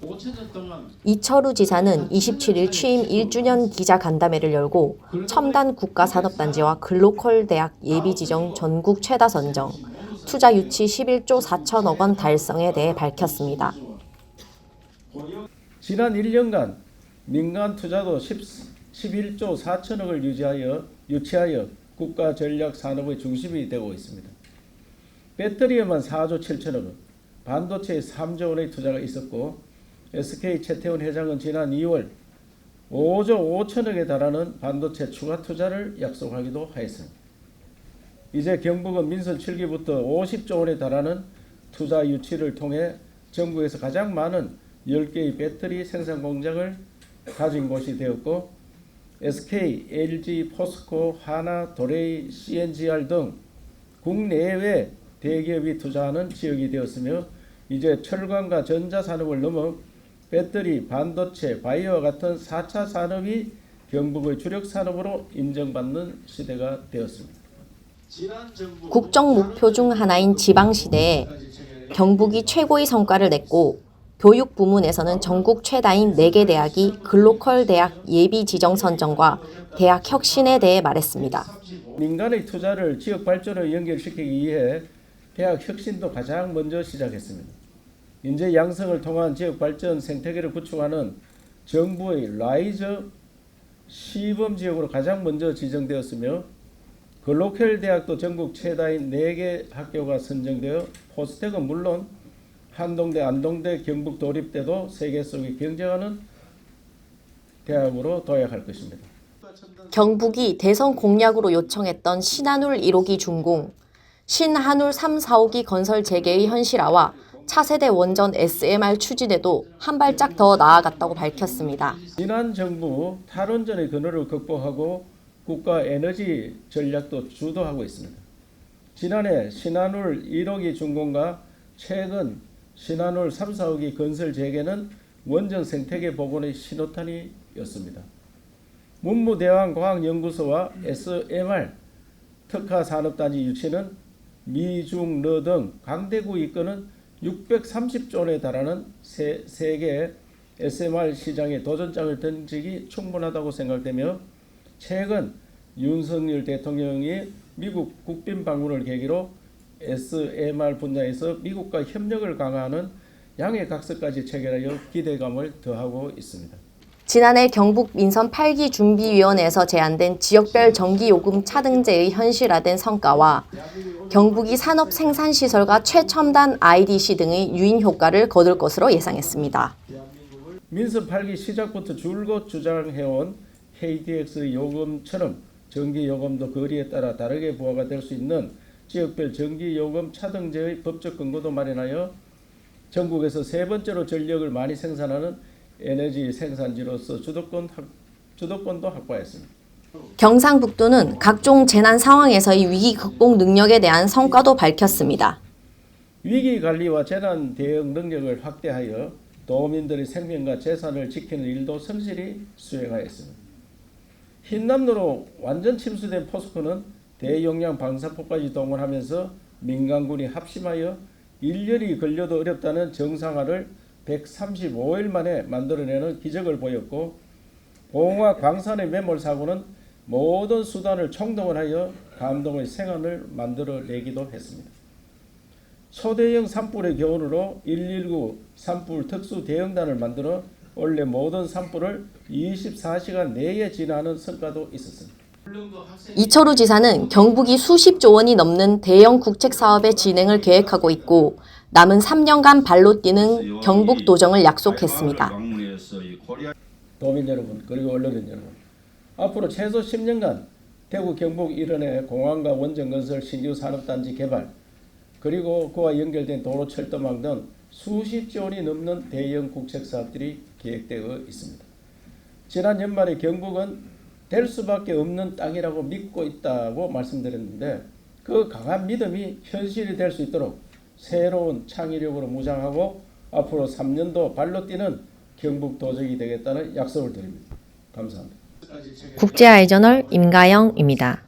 5천 동안 이철우 지사는 27일 취임 1주년 기자 간담회를 열고 첨단 국가산업단지와 글로컬 대학 예비지정 전국 최다 선정, 투자 유치 11조 4천억 원 달성에 대해 밝혔습니다. 지난 1년간 민간 투자도 10, 11조 4천억을 유지하여 유치하여 국가 전략 산업의 중심이 되고 있습니다. 배터리에만 4조 7천억 원, 반도체에 3조 원의 투자가 있었고 SK 최태원 회장은 지난 2월 5조 5천억에 달하는 반도체 추가 투자를 약속하기도 하였습니다. 이제 경북은 민선 7기부터 50조 원에 달하는 투자 유치를 통해 전국에서 가장 많은 10개의 배터리 생산 공장을 가진 곳이 되었고 SK, LG, 포스코, 하나, 도레이, CNGR 등 국내외 대기업이 투자하는 지역이 되었으며 이제 철강과 전자 산업을 넘어 배터리, 반도체, 바이오와 같은 4차 산업이 경북의 주력 산업으로 인정받는 시대가 되었습니다. 국정 목표 중 하나인 지방시대에 경북이 최고의 성과를 냈고 교육 부문에서는 전국 최다인 4개 대학이 글로컬 대학 예비 지정 선정과 대학 혁신에 대해 말했습니다. 민간의 투자를 지역 발전에 연결시키기 위해 대학 혁신도 가장 먼저 시작했습니다. 인재 양성을 통한 지역 발전 생태계를 구축하는 정부의 라이저 시범 지역으로 가장 먼저 지정되었으며 글로컬 대학도 전국 최다인 4개 학교가 선정되어 포스텍은 물론 한동대, 안동대, 경북 도립대도 세계 속에 경쟁하는 대학으로 도약할 것입니다. 경북이 대선 공약으로 요청했던 신한울 1호기 준공, 신한울 3, 4호기 건설 재개의 현실화와 차세대 원전 SMR 추진에도 한 발짝 더 나아갔다고 밝혔습니다. 지난 정부 탈원전의 근원을 극복하고 국가 에너지 전략도 주도하고 있습니다. 지난해 신한울 1호기 준공과 최근 신한울 3, 4호기 건설 재개는 원전 생태계 복원의 신호탄이었습니다. 문무대왕과학연구소와 SMR 특화산업단지 유치는 미중 러 등 강대구 이끄는 630조 원에 달하는 세, 세계 SMR 시장에 도전장을 던지기 충분하다고 생각되며 최근 윤석열 대통령이 미국 국빈 방문을 계기로 SMR 분야에서 미국과 협력을 강화하는 양해 각서까지 체결하여 기대감을 더하고 있습니다. 지난해 경북 민선 8기 준비위원회에서 제안된 지역별 전기요금 차등제의 현실화된 성과와 경북이 산업 생산 시설과 최첨단 IDC 등의 유인 효과를 거둘 것으로 예상했습니다. 민선 8기 시작부터 줄곧 주장해온 KTX 요금처럼 전기 요금도 거리에 따라 다르게 부과가 될 수 있는 지역별 전기 요금 차등제의 법적 근거도 마련하여 전국에서 세 번째로 전력을 많이 생산하는 에너지 생산지로서 주도권 확, 주도권도 확보했습니다. 경상북도는 각종 재난 상황에서의 위기 극복 능력에 대한 성과도 밝혔습니다. 위기 관리와 재난 대응 능력을 확대하여 도민들의 생명과 재산을 지키는 일도 성실히 수행하였습니다. 흰남노로 완전 침수된 포스코는 대용량 방사포까지 동원하면서 민간군이 합심하여 1년이 걸려도 어렵다는 정상화를 135일 만에 만들어내는 기적을 보였고 봉화 광산의 매몰 사고는 모든 수단을 총동원하여 감동의 생안을 만들어내기도 했습니다. 초대형 산불의 교훈으로 119 산불 특수 대응단을 만들어 원래 모든 산불을 24시간 내에 진화하는 성과도 있었습니다. 이철우 지사는 경북이 수십조 원이 넘는 대형 국책 사업의 진행을 계획하고 있고 남은 3년간 발로 뛰는 경북 도정을 약속했습니다. 도민 여러분 그리고 언론인 여러분 앞으로 최소 10년간 대구 경북 일원의 공항과 원전 건설 신규 산업단지 개발 그리고 그와 연결된 도로 철도망 등 수십조 원이 넘는 대형 국책 사업들이 계획되어 있습니다. 지난 연말에 경북은 될 수밖에 없는 땅이라고 믿고 있다고 말씀드렸는데 그 강한 믿음이 현실이 될 수 있도록 새로운 창의력으로 무장하고 앞으로 3년도 발로 뛰는 경북 도적이 되겠다는 약속을 드립니다. 감사합니다. 국제아이저널 임가영입니다.